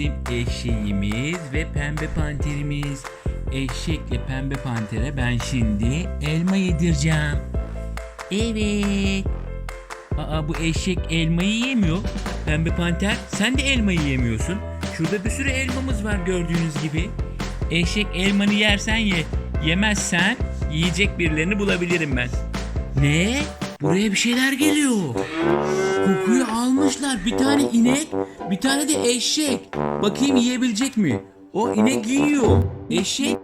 bizim eşeğimiz ve pembe panterimiz. Eşekle pembe pantere ben şimdi elma yedireceğim. Evet. Aa bu eşek elmayı yemiyor. Pembe panter sen de elmayı yemiyorsun. Şurada bir sürü elmamız var gördüğünüz gibi. Eşek elmanı yersen ye. Yemezsen yiyecek birilerini bulabilirim ben. Ne? Buraya bir şeyler geliyor. Kokuyu almışlar. Bir tane inek, bir tane de eşek. Bakayım yiyebilecek mi? O inek yiyor. Eşek.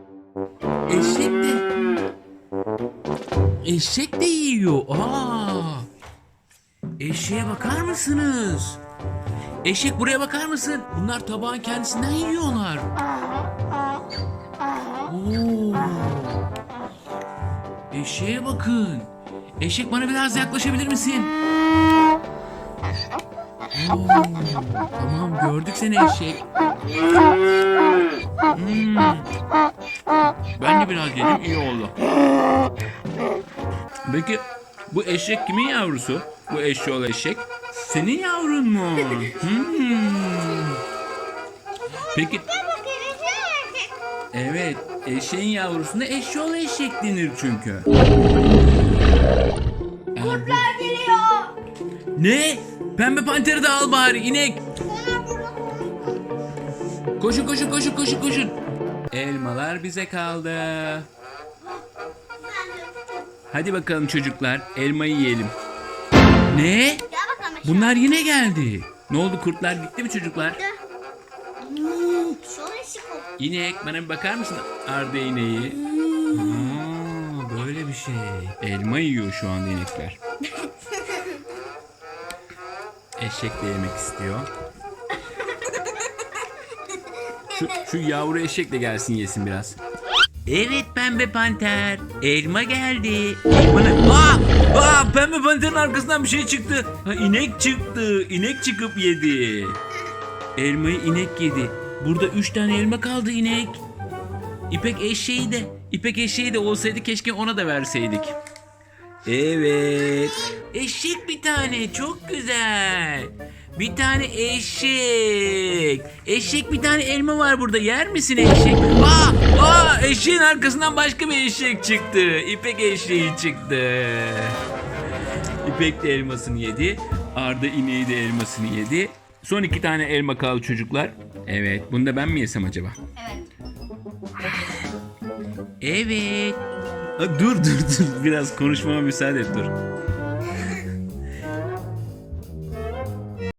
Eşek de. Eşek de yiyor. Aa. Eşeğe bakar mısınız? Eşek buraya bakar mısın? Bunlar tabağın kendisinden yiyorlar. Oo. Eşeğe bakın. Eşek bana biraz yaklaşabilir misin? Oo, tamam gördük seni eşek. Hmm. Ben de biraz yedim iyi oldu. Peki bu eşek kimin yavrusu? Bu eşşoğlu eşek. Senin yavrun mu? Hmm. Peki evet eşeğin yavrusuna eşşoğlu eşek denir çünkü. Ne? Pembe panteri de al bari inek. Koşun koşun koşun koşun koşun. Elmalar bize kaldı. Hadi bakalım çocuklar elmayı yiyelim. Ne? Bunlar yine geldi. Ne oldu kurtlar gitti mi çocuklar? İnek bana bir bakar mısın Arda ineği? Aa, böyle bir şey. Elma yiyor şu anda inekler. Eşek de yemek istiyor. Şu, şu yavru eşek de gelsin yesin biraz. Evet pembe panter. Elma geldi. Bana... Aa, aa, pembe panterin arkasından bir şey çıktı. Ha, inek çıktı. İnek çıkıp yedi. Elmayı inek yedi. Burada üç tane elma kaldı inek. İpek eşeği de. İpek eşeği de olsaydı keşke ona da verseydik. Evet. Eşek bir tane çok güzel. Bir tane eşek. Eşek bir tane elma var burada. Yer misin eşek? Aa, aa eşeğin arkasından başka bir eşek çıktı. İpek eşeği çıktı. İpek de elmasını yedi. Arda ineği de elmasını yedi. Son iki tane elma kaldı çocuklar. Evet. Bunu da ben mi yesem acaba? Evet. Evet. Aa, Dur dur dur. Biraz konuşmama müsaade et dur.